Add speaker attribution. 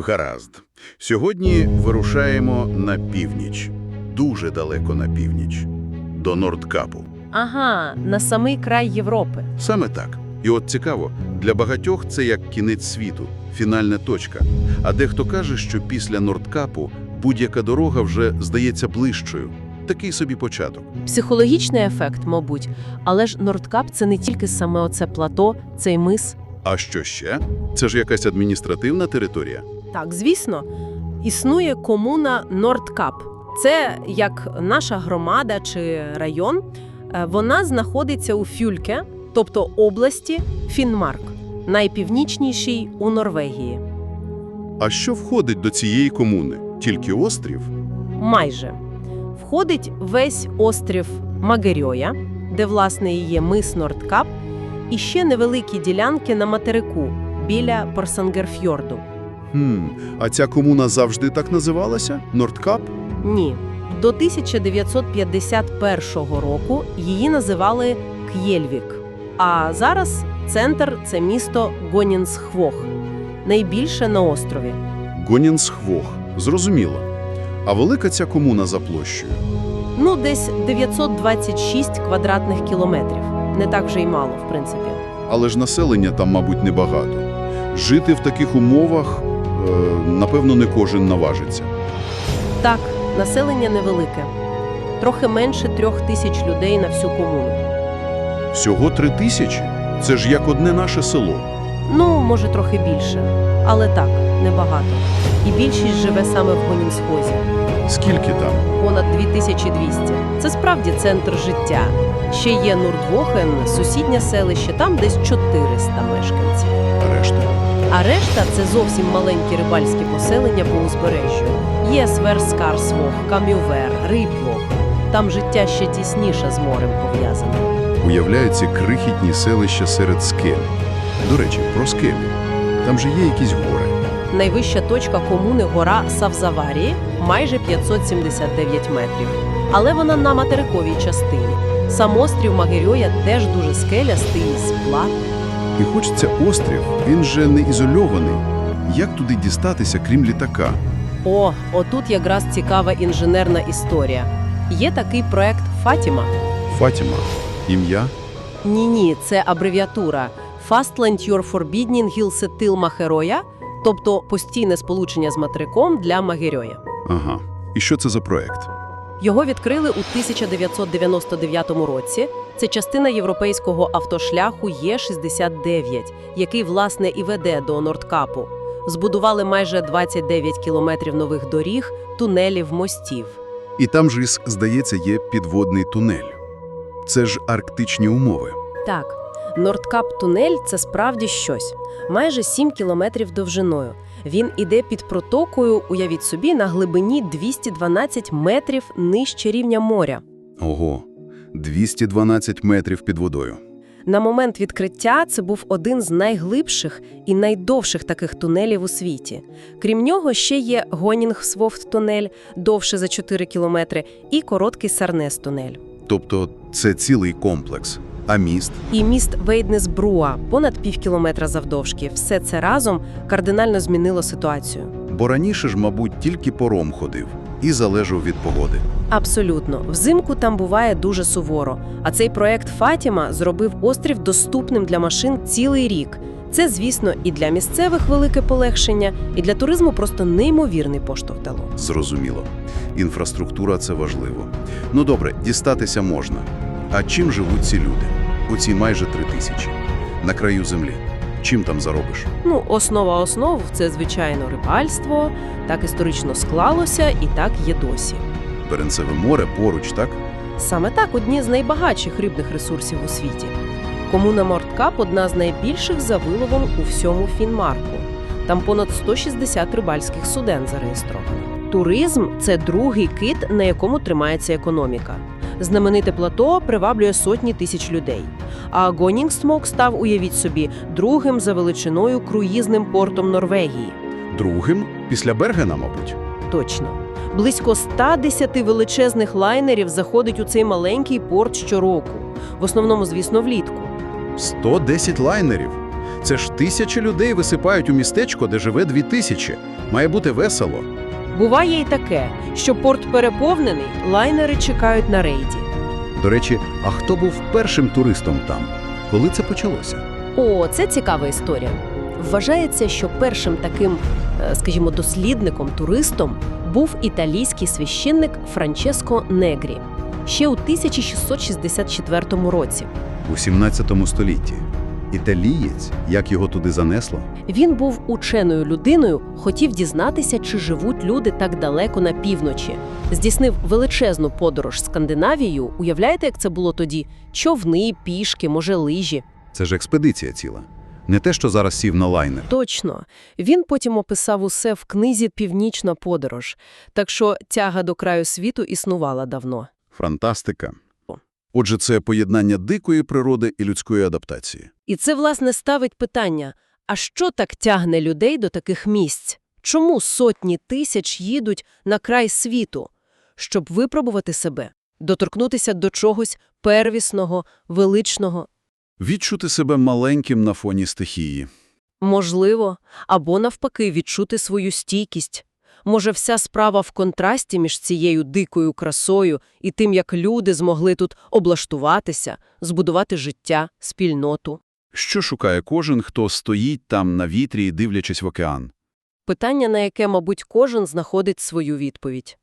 Speaker 1: Гаразд. Сьогодні вирушаємо на північ, дуже далеко на північ, до Нордкапу.
Speaker 2: Ага, на самий край Європи.
Speaker 1: Саме так. І от цікаво, для багатьох це як кінець світу, фінальна точка. А дехто каже, що після Нордкапу будь-яка дорога вже здається ближчою. Такий собі початок.
Speaker 2: Психологічний ефект, мабуть. Але ж Нордкап це не тільки саме оце плато, цей мис.
Speaker 1: А що ще? Це ж якась адміністративна територія.
Speaker 2: Так, звісно, існує комуна Нордкап. Це як наша громада чи район. Е, Вона знаходиться у Фюльке, тобто області Фінмарк, найпівнічнішій у Норвегії.
Speaker 1: А що входить до цієї комуни? Тільки острів?
Speaker 2: Майже входить весь острів Магерьоя, де власне і є мис Нордкап, і ще невеликі ділянки на материку біля Порсангерфьорду.
Speaker 1: Хм, а ця комуна завжди так називалася? Нордкап?
Speaker 2: Ні. До 1951 року її називали К'єльвік. А зараз центр це місто Гонінсхвох, найбільше на острові.
Speaker 1: Гонінсхвох. Зрозуміло. А велика ця комуна за площею?
Speaker 2: Ну, десь 926 квадратних кілометрів. Не так вже й мало, в принципі.
Speaker 1: Але ж населення там, мабуть, небагато. Жити в таких умовах, напевно, не кожен наважиться.
Speaker 2: Так, населення невелике. Трохи менше трьох тисяч людей на всю комуну.
Speaker 1: Всього три тисячі? Це ж як одне наше село.
Speaker 2: Ну, може, трохи більше. Але так, небагато. І більшість живе саме в Гонінсхозі.
Speaker 1: Скільки там?
Speaker 2: Понад 2200. Це справді центр життя. Ще є Нурдвохен, сусіднє селище, там десь 400 мешканців.
Speaker 1: Решта?
Speaker 2: А решта це зовсім маленькі рибальські поселення по узбережжю. Є Сверскарсвох, Камювер, Риплох. Там життя ще тісніше з морем пов'язане.
Speaker 1: Уявляю ці крихітні селища серед скель. До речі, про скелі. Там же є якісь гори.
Speaker 2: Найвища точка комуни гора Савзаварії майже 579 метрів. Але вона на материковій частині. Сам острів Магерьоя теж дуже скелястий, сплат.
Speaker 1: І хоч це острів, він же не ізольований. Як туди дістатися, крім літака?
Speaker 2: О, отут якраз цікава інженерна історія. Є такий проект Фатіма.
Speaker 1: Фатіма. Ім'я?
Speaker 2: Ні-ні, це абревіатура Fastland Your Forbidden Gilsetil Махероя, тобто постійне сполучення з материком для Магерьоя.
Speaker 1: Ага. І що це за проект?
Speaker 2: Його відкрили у 1999 році. Це частина європейського автошляху Є69, який, власне, і веде до Нордкапу. Збудували майже 29 кілометрів нових доріг, тунелів, мостів.
Speaker 1: І там же, здається, є підводний тунель. Це ж арктичні умови.
Speaker 2: Так, Нордкап-тунель – це справді щось. Майже 7 кілометрів довжиною. Він іде під протокою, уявіть собі, на глибині 212 метрів нижче рівня моря.
Speaker 1: Ого, 212 метрів під водою.
Speaker 2: На момент відкриття це був один з найглибших і найдовших таких тунелів у світі. Крім нього, ще є Гонінгсвофт-тунель, довше за 4 кілометри, і короткий Сарнес-тунель.
Speaker 1: Тобто це цілий комплекс. А міст?
Speaker 2: І міст Вейднес-Бруа понад пів кілометра завдовжки. Все це разом кардинально змінило ситуацію.
Speaker 1: Бо раніше ж, мабуть, тільки пором ходив і залежав від погоди.
Speaker 2: Абсолютно, взимку там буває дуже суворо. А цей проект Фатіма зробив острів доступним для машин цілий рік. Це, звісно, і для місцевих велике полегшення, і для туризму просто неймовірний поштовх дало.
Speaker 1: Зрозуміло. Інфраструктура це важливо. Ну добре, дістатися можна. А чим живуть ці люди? У ці майже три тисячі. На краю землі. Чим там заробиш?
Speaker 2: Ну, основа основ це звичайно рибальство, так історично склалося і так є досі.
Speaker 1: Беренцеве море поруч, так?
Speaker 2: Саме так одні з найбагатших рибних ресурсів у світі. Комуна Мордкап одна з найбільших за виловом у всьому Фінмарку. Там понад 160 рибальських суден зареєстровано. Туризм це другий кит, на якому тримається економіка. Знамените плато приваблює сотні тисяч людей. А Гонінгсмок став, уявіть собі, другим за величиною круїзним портом Норвегії.
Speaker 1: Другим після Бергена, мабуть.
Speaker 2: Точно. Близько 110 величезних лайнерів заходить у цей маленький порт щороку. В основному, звісно, влітку.
Speaker 1: 110 лайнерів. Це ж тисячі людей висипають у містечко, де живе дві тисячі. Має бути весело.
Speaker 2: Буває й таке, що порт переповнений, лайнери чекають на рейді.
Speaker 3: До речі, а хто був першим туристом там? Коли це почалося?
Speaker 2: О, це цікава історія. Вважається, що першим таким, е, скажімо, дослідником, туристом був італійський священник Франческо Негрі ще у 1664 році.
Speaker 3: У 17 столітті. Італієць, як його туди занесло?
Speaker 2: Він був ученою людиною, хотів дізнатися, чи живуть люди так далеко на півночі. Здійснив величезну подорож Скандинавією. Уявляєте, як це було тоді? Човни, пішки, може, лижі.
Speaker 3: Це ж експедиція ціла. Не те, що зараз сів на лайнер.
Speaker 2: Точно. Він потім описав усе в книзі Північна подорож. Так що тяга до краю світу існувала давно.
Speaker 1: Фантастика. Отже, це поєднання дикої природи і людської адаптації.
Speaker 2: І це, власне, ставить питання, а що так тягне людей до таких місць? Чому сотні тисяч їдуть на край світу? Щоб випробувати себе, доторкнутися до чогось первісного, величного,
Speaker 1: Відчути себе маленьким на фоні стихії.
Speaker 2: можливо, або навпаки відчути свою стійкість. Може, вся справа в контрасті між цією дикою красою і тим, як люди змогли тут облаштуватися, збудувати життя, спільноту.
Speaker 1: Що шукає кожен, хто стоїть там на вітрі, дивлячись в океан?
Speaker 2: Питання, на яке, мабуть, кожен знаходить свою відповідь.